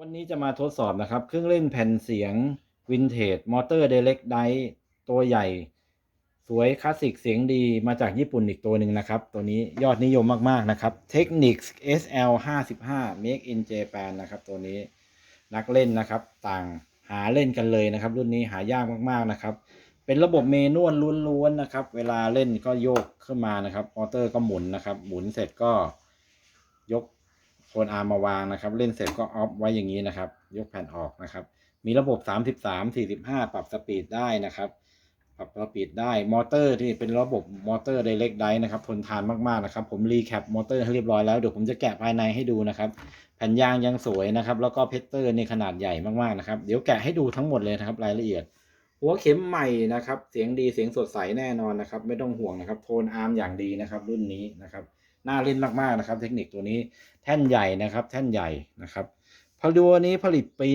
วันนี้จะมาทดสอบนะครับ เครื่องเล่นแผ่นเสียงวินเทจมอเตอร์เดเล็กไดตัวใหญ่ สวยคลาสสิกเสียงดีมาจากญี่ปุ่นอีกตัวหนึ่งนะครับ ตัวนี้ยอดนิยมมาก ๆ นะครับ Technics SL 55 Make in Japan นะครับ ตัวนี้นักเล่นนะครับ ต่างหาเล่นกันเลยนะครับ รุ่นนี้หายากมาก ๆ นะครับ เป็นระบบเมนวลล้วน ๆ นะครับ เวลาเล่นก็โยกขึ้นมานะครับมอเตอร์ก็หมุนนะครับ หมุนเสร็จก็ยก โคนอาร์มาวางนะครับ เล่นเสร็จก็ออฟไว้อย่างนี้นะครับ ยกแผ่นออกนะครับ มีระบบ 33 45 ปรับสปีดได้นะครับ ปรับสปีดได้มอเตอร์ที่เป็นระบบมอเตอร์ไดเ c กไดนะครับทนทานมากๆนะครับ ผมรีแคปมอเตอร์ให้เรียบร้อยแล้วเดี๋ยวผมจะแกะภายในให้ดูนะครับ แผ่นยางยังสวยนะครับ แล้วก็เพชเตอร์ในขนาดใหญ่มากๆนะครับ เดี๋ยวแกะให้ดูทั้งหมดเลยนะครับรายละเอียดหัวเข็มใหม่นะครับ เสียงดีเสียงสดใสแน่นอนนะครับ ไม่ต้องห่วงนะครับ โทนอาร์มอย่างดีนะครับ รุ่นนี้นะครับ น่าเล่นมากๆนะครับ เทคนิคตัวนี้แท่นใหญ่นะครับ แท่นใหญ่นะครับพอดูอันนี้ผลิตปี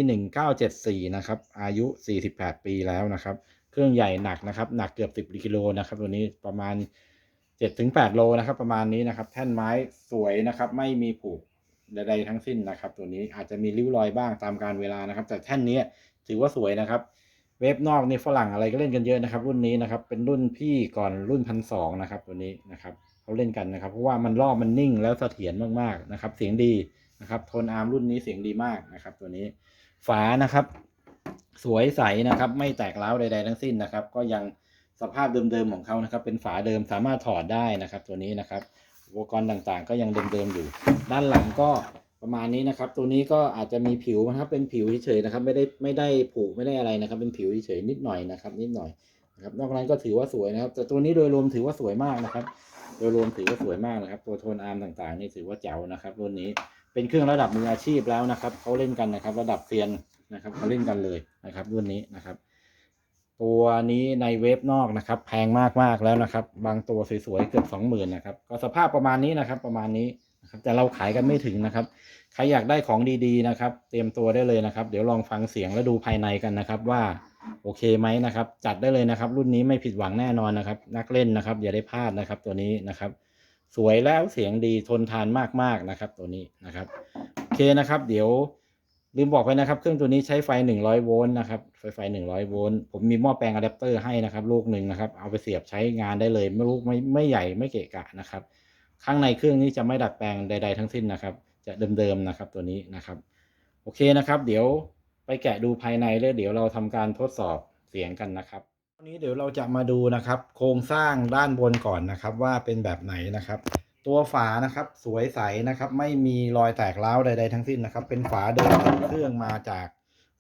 1974 นะครับ อายุ 48 ปีแล้วนะครับ เครื่องใหญ่หนักนะครับ หนักเกือบ 10กิโลนะครับ ตัวนี้ประมาณ 7-8 โลนะครับ ประมาณนี้นะครับ แท่นไม้สวยนะครับ ไม่มีผุใดๆทั้งสิ้นนะครับ ตัวนี้อาจจะมีริ้วรอยบ้างตามการเวลานะครับ แต่แท่นนี้ถือว่าสวยนะครับ เวฟนอกนี่ฝรั่งอะไรก็เล่นกันเยอะนะครับ รุ่นนี้นะครับ เป็นรุ่นพี่ก่อนรุ่นพันสองนะครับ ตัวนี้นะครับ เขาเล่นกันนะครับ เพราะว่ามันรอบมันนิ่งแล้วเสถียรมากๆนะครับ เสียงดีนะครับโทนอาร์มรุ่นนี้เสียงดีมากนะครับ ตัวนี้ฝานะครับ สวยใสนะครับ ไม่แตกร้าวใด ๆ ทั้งสิ้นนะครับ ก็ยังสภาพเดิมๆของเขานะครับ เป็นฝาเดิมสามารถถอดได้นะครับ ตัวนี้นะครับ อุปกรณ์ต่างๆ ก็ยังเดิมๆอยู่ ด้านหลังก็ประมาณนี้นะครับ ตัวนี้ก็อาจจะมีผิวนะครับ เป็นผิวเฉยๆนะครับ ไม่ได้ไม่ได้ผุไม่ได้อะไรนะครับ เป็นผิวเฉยๆนิดหน่อยนะครับ นิดหน่อย นะครับนอกนั้นก็ถือว่าสวยนะครับ แต่ตัวนี้โดยรวมถือว่าสวยมากนะครับ โดยรวมถือว่าสวยมากนะครับ ตัวโทนอาร์มต่างๆ นี่ถือว่าเจ๋วนะครับรุ่นนี้เป็นเครื่องระดับมืออาชีพแล้วนะครับเขาเล่นกันนะครับ ระดับเซียนนะครับเขาเล่นกันเลยนะครับ รุ่นนี้นะครับ ตัวนี้ในเว็บนอกนะครับ แพงมากๆแล้วนะครับ บางตัวสวยๆเกือบสองหมื่นนะครับ ก็สภาพประมาณนี้นะครับ ประมาณนี้นะครับแต่เราขายกันไม่ถึงนะครับ ใครอยากได้ของดีๆนะครับ เตรียมตัวได้เลยนะครับ เดี๋ยวลองฟังเสียงและดูภายในกันนะครับว่า โอเคไหมนะครับ จัดได้เลยนะครับ รุ่นนี้ไม่ผิดหวังแน่นอนนะครับ นักเล่นนะครับ อย่าได้พลาดนะครับ ตัวนี้นะครับ สวยแล้วเสียงดีทนทานมากๆนะครับ ตัวนี้นะครับโอเคนะครับ เดี๋ยวลืมบอกไปนะครับ เครื่องตัวนี้ใช้ไฟ 100 โวลต์นะครับไฟไฟ 100 โวลต์ผมมีหม้อแปลงอะแดปเตอร์ให้นะครับ ลูกหนึ่งนะครับ เอาไปเสียบใช้งานได้เลย ไม่ลูกไม่ไม่ใหญ่ไม่เกะกะนะครับ ข้างในเครื่องนี้จะไม่ดัดแปลงใด ๆ ทั้งสิ้นนะครับ จะเดิมๆนะครับ ตัวนี้นะครับ โอเคนะครับ เดี๋ยว ไปแกะดูภายในแล้วเดี๋ยวเราทำการทดสอบเสียงกันนะครับวันนี้เดี๋ยวเราจะมาดูนะครับ โครงสร้างด้านบนก่อนนะครับ ว่าเป็นแบบไหนนะครับ ตัวฝานะครับสวยใสนะครับ ไม่มีรอยแตกร้าวใดๆทั้งสิ้นนะครับ เป็นฝาเดิมเครื่องมาจาก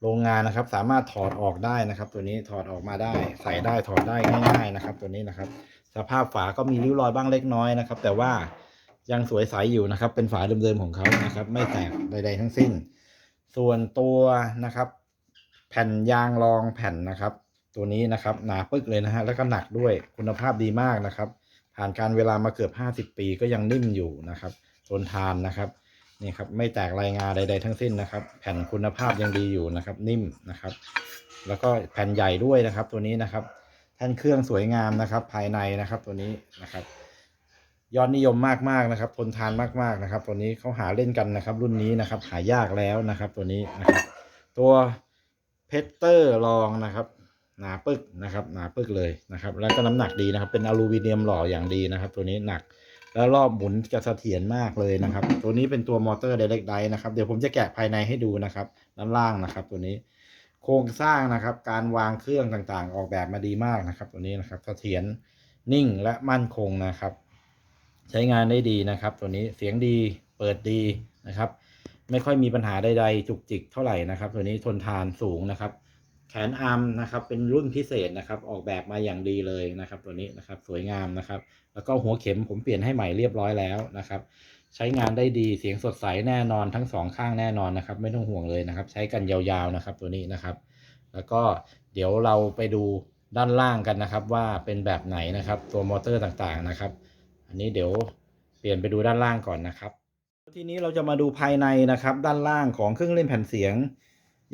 โรงงานนะครับ สามารถถอดออกได้นะครับ ตัวนี้ถอดออกมาได้ ใส่ได้ถอดได้ง่าย ๆนะครับ ตัวนี้นะครับ สภาพฝาก็มีริ้วรอยบ้างเล็กน้อยนะครับ แต่ว่ายังสวยใสอยู่นะครับ เป็นฝาเดิมๆของเขานะครับ ไม่แตกใด ๆ ทั้งสิ้น ส่วนตัวนะครับ แผ่นยางรองแผ่นนะครับ ตัวนี้นะครับหนาปึกเลยนะฮะแล้วก็หนักด้วยคุณภาพดีมากนะครับ ผ่านการเวลามาเกือบ 50 ปีก็ยังนิ่มอยู่นะครับทนทานนะครับนี่ครับไม่แตกรายงานใด ๆ ทั้งสิ้นนะครับ แผ่นคุณภาพยังดีอยู่นะครับ นิ่มนะครับ แล้วก็แผ่นใหญ่ด้วยนะครับ ตัวนี้นะครับแท่นเครื่องสวยงามนะครับ ภายในนะครับตัวนี้นะครับ ยอดนิยมมากๆนะครับทนทานมากๆนะครับ ตัวนี้เขาหาเล่นกันนะครับ รุ่นนี้นะครับหายากแล้วนะครับ ตัวนี้นะครับ ตัวเพชเตอร์รองนะครับ หนาปึกนะครับ หนาปึกเลยนะครับ แล้วก็น้ำหนักดีนะครับ เป็นอลูมิเนียมหล่ออย่างดีนะครับ ตัวนี้หนักแล้วรอบหมุนจะเสถียรมากเลยนะครับ ตัวนี้เป็นตัวมอเตอร์ไดเรกไดนะครับเดี๋ยวผมจะแกะภายในให้ดูนะครับด้านล่างนะครับ ตัวนี้โครงสร้างนะครับ การวางเครื่องต่างๆ ออกแบบมาดีมากนะครับ ตัวนี้นะครับเสถียรนิ่งและมั่นคงนะครับ ใช้งานได้ดีนะครับ ตัวนี้เสียงดีเปิดดีนะครับ ไม่ค่อยมีปัญหาใดๆจุกจิกเท่าไหร่นะครับ ตัวนี้ทนทานสูงนะครับ แขนอาร์มนะครับ เป็นรุ่นพิเศษนะครับ ออกแบบมาอย่างดีเลยนะครับ ตัวนี้นะครับสวยงามนะครับ แล้วก็หัวเข็มผมเปลี่ยนให้ใหม่เรียบร้อยแล้วนะครับใช้งานได้ดีเสียงสดใสแน่นอนทั้งสองข้างแน่นอนนะครับ ไม่ต้องห่วงเลยนะครับ ใช้กันยาวๆนะครับ ตัวนี้นะครับ แล้วก็เดี๋ยวเราไปดูด้านล่างกันนะครับ ว่าเป็นแบบไหนนะครับ ตัวมอเตอร์ต่างๆนะครับ อันนี้เดี๋ยวเปลี่ยนไปดูด้านล่างก่อนนะครับ ทีนี้เราจะมาดูภายในนะครับ ด้านล่างของเครื่องเล่นแผ่นเสียง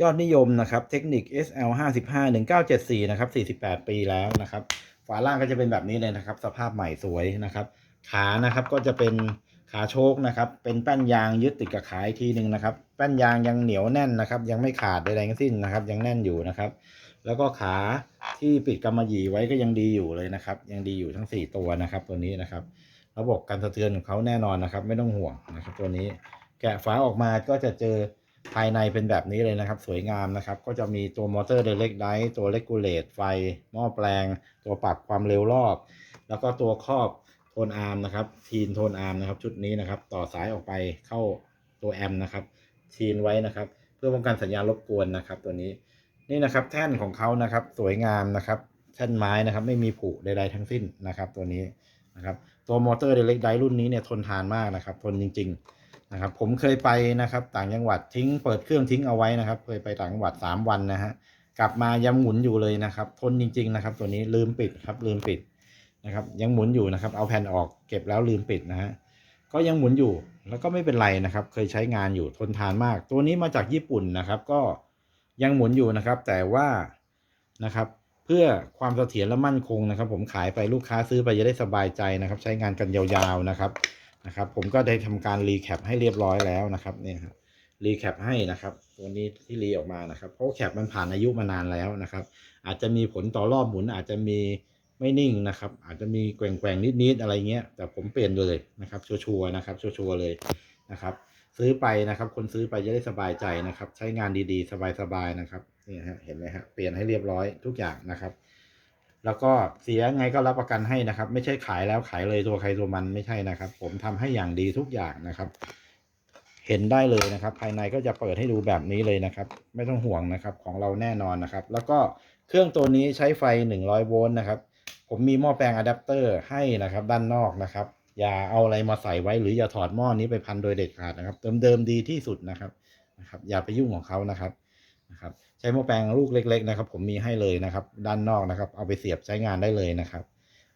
ยอดนิยมนะครับ เทคนิค SL 55 1974นะครับ48 ปีแล้วนะครับ ฝาล่างก็จะเป็นแบบนี้เลยนะครับ สภาพใหม่สวยนะครับ ขานะครับก็จะเป็นขาโชคนะครับ เป็นแป้นยางยึดติดกับขาอีกทีหนึ่งนะครับ แป้นยางยังเหนียวแน่นนะครับ ยังไม่ขาดใดๆทั้งสิ้นนะครับ ยังแน่นอยู่นะครับ แล้วก็ขาที่ปิดกำมะหยี่ไว้ก็ยังดีอยู่เลยนะครับ ยังดีอยู่ทั้ง 4 ตัวนะครับ ตัวนี้นะครับ ระบบการสะเทือนของเขาแน่นอนนะครับ ไม่ต้องห่วงนะครับ ตัวนี้แกะฝาออกมาก็จะเจอภายในเป็นแบบนี้เลยนะครับ สวยงามนะครับ ก็จะมีตัวมอเตอร์เดเล็กไดตัวเลกูเลตไฟ หม้อแปลง ตัวปรับความเร็วรอบ แล้วก็ตัวครอบโทนอาร์มนะครับ ทีนโทนอาร์มนะครับ ชุดนี้นะครับ ต่อสายออกไปเข้าตัวแอมนะครับ ทีนไว้นะครับ เพื่อป้องกันสัญญาณรบกวนนะครับ ตัวนี้ นี่นะครับแท่นของเขานะครับสวยงามนะครับ แท่นไม้นะครับ ไม่มีผุใดๆทั้งสิ้นนะครับ ตัวนี้นะครับตัวมอเตอร์เดเล็กไดรุ่นนี้เนี่ยทนทานมากนะครับ ทนจริง ๆนะครับ ผมเคยไปนะครับ ต่างจังหวัดทิ้งเปิดเครื่องทิ้งเอาไว้นะครับ เคยไปต่างจังหวัด 3 วันนะฮะกลับมายังหมุนอยู่เลยนะครับ ทนจริง ๆ นะครับ ตัวนี้ลืมปิดครับลืมปิดนะครับ ยังหมุนอยู่นะครับ เอาแผ่นออกเก็บแล้วลืมปิดนะฮะก็ยังหมุนอยู่แล้วก็ไม่เป็นไรนะครับ เคยใช้งานอยู่ทนทานมาก ตัวนี้มาจากญี่ปุ่นนะครับ ก็ ยังหมุนอยู่นะครับ แต่ว่านะครับเพื่อความเสถียรและมั่นคงนะครับ ผมขายไปลูกค้าซื้อไปจะได้สบายใจนะครับ ใช้งานกันยาวๆนะครับนะครับ ผมก็ได้ทำการรีแคปให้เรียบร้อยแล้วนะครับเนี่ยครับรีแคปให้นะครับตัวนี้ที่รีออกมานะครับ เพราะแคปมันผ่านอายุมานานแล้วนะครับ อาจจะมีผลต่อรอบหมุนอาจจะมีไม่นิ่งนะครับ อาจจะมีแกว่งๆนิดๆอะไรเงี้ยแต่ผมเปลี่ยนเลยนะครับชัวร์ๆนะครับชัวร์ๆเลยนะครับ ซื้อไปนะครับ คนซื้อไปจะได้สบายใจนะครับ ใช้งานดีๆ สบายๆนะครับนี่ฮะเห็นไหมฮะเปลี่ยนให้เรียบร้อยทุกอย่างนะครับ แล้วก็เสียไงก็รับประกันให้นะครับ ไม่ใช่ขายแล้วขายเลยตัวใครตัวมันไม่ใช่นะครับ ผมทำให้อย่างดีทุกอย่างนะครับ เห็นได้เลยนะครับ ภายในก็จะเปิดให้ดูแบบนี้เลยนะครับ ไม่ต้องห่วงนะครับของเราแน่นอนนะครับ แล้วก็เครื่องตัวนี้ใช้ไฟ 100 โวลต์นะครับ ผมมีหม้อแปลงอะแดปเตอร์ให้นะครับ ด้านนอกนะครับ อย่าเอาอะไรมาใส่ไว้ หรืออย่าถอดหม้อนี้ไปพันโดยเด็ดขาดนะครับ เดิมๆดีที่สุดนะครับนะครับ อย่าไปยุ่งของเขานะครับนะครับ ใช้หม้อแปลงลูกเล็ก ๆ นะครับ ผมมีให้เลยนะครับ ด้านนอกนะครับ เอาไปเสียบใช้งานได้เลยนะครับ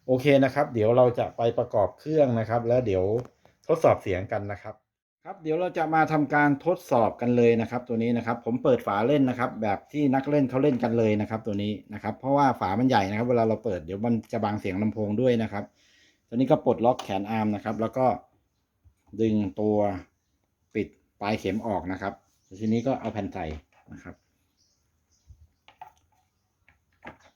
โอเคนะครับ เดี๋ยวเราจะไปประกอบเครื่องนะครับ แล้วเดี๋ยวทดสอบเสียงกันนะครับ ครับเดี๋ยวเราจะมาทำการทดสอบกันเลยนะครับ ตัวนี้นะครับ ผมเปิดฝาเล่นนะครับ แบบที่นักเล่นเขาเล่นกันเลยนะครับ ตัวนี้นะครับ เพราะว่าฝามันใหญ่นะครับ เวลาเราเปิดเดี๋ยวมันจะบังเสียงลำโพงด้วยนะครับ ตัวนี้ก็ปลดล็อกแขนอาร์มนะครับ แล้วก็ดึงตัวปิดปลายเข็มออกนะครับทีนี้ก็เอาแผ่นใส่นะครับ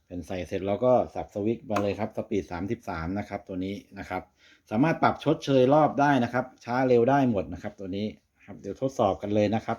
แผ่นใส่เสร็จเราก็สับสวิตช์มาเลยครับ สปีด 33 นะครับ ตัวนี้นะครับ สามารถปรับชดเชยรอบได้นะครับ ช้าเร็วได้หมดนะครับ ตัวนี้ครับเดี๋ยวทดสอบกันเลยนะครับ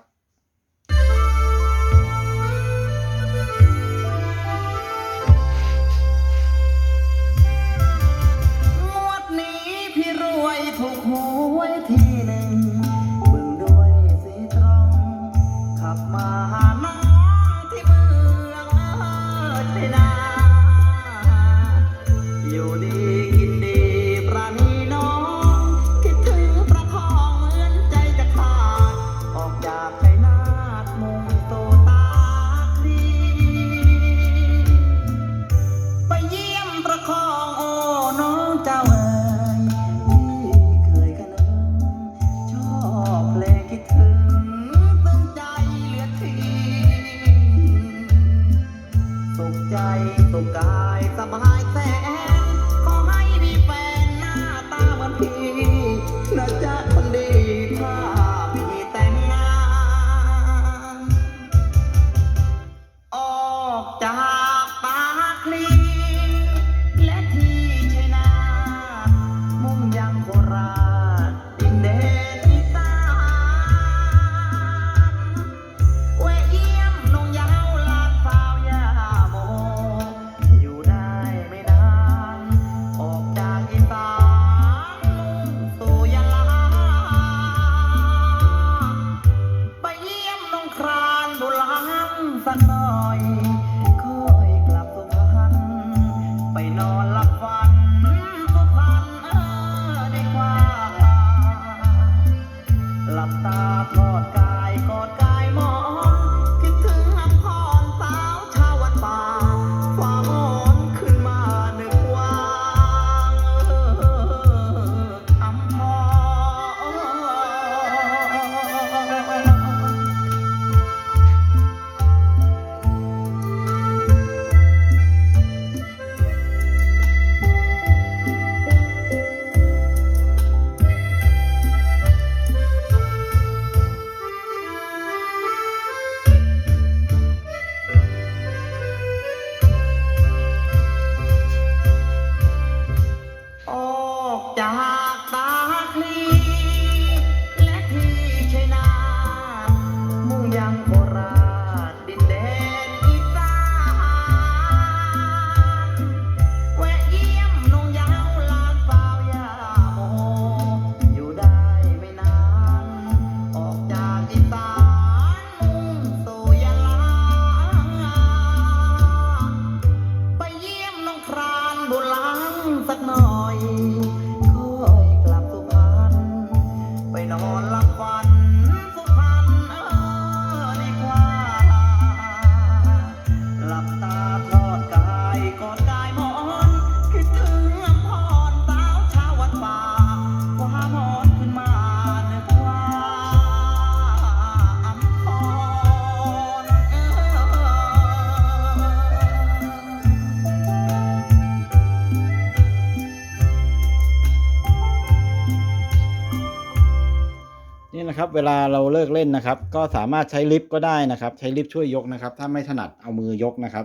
นะครับ เวลาเราเลิกเล่นนะครับ ก็สามารถใช้ลิฟต์ก็ได้นะครับ ใช้ลิฟต์ช่วยยกนะครับ ถ้าไม่ถนัดเอามือยกนะครับ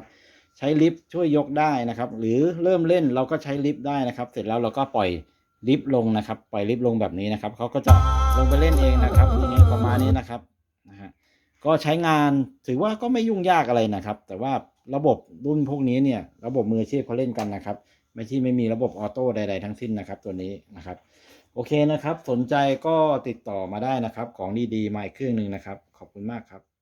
ใช้ลิฟต์ช่วยยกได้นะครับ หรือเริ่มเล่นเราก็ใช้ลิฟต์ได้นะครับ เสร็จแล้วเราก็ปล่อยลิฟต์ลงนะครับ ปล่อยลิฟต์ลงแบบนี้นะครับเขาก็จะลงไปเล่นเองนะครับยังไงประมาณนี้นะครับนะฮะก็ใช้งานถือว่าก็ไม่ยุ่งยากอะไรนะครับ แต่ว่าระบบรุ่นพวกนี้เนี่ย ระบบมืออาชีพเขาเล่นกันนะครับ ไม่ที่ไม่มีระบบออโต้ใด ๆ ทั้งสิ้นนะครับ ตัวนี้นะครับ โอเคนะครับ สนใจก็ติดต่อมาได้นะครับ ของดีๆมาอีกเครื่องหนึ่งนะครับ ขอบคุณมากครับ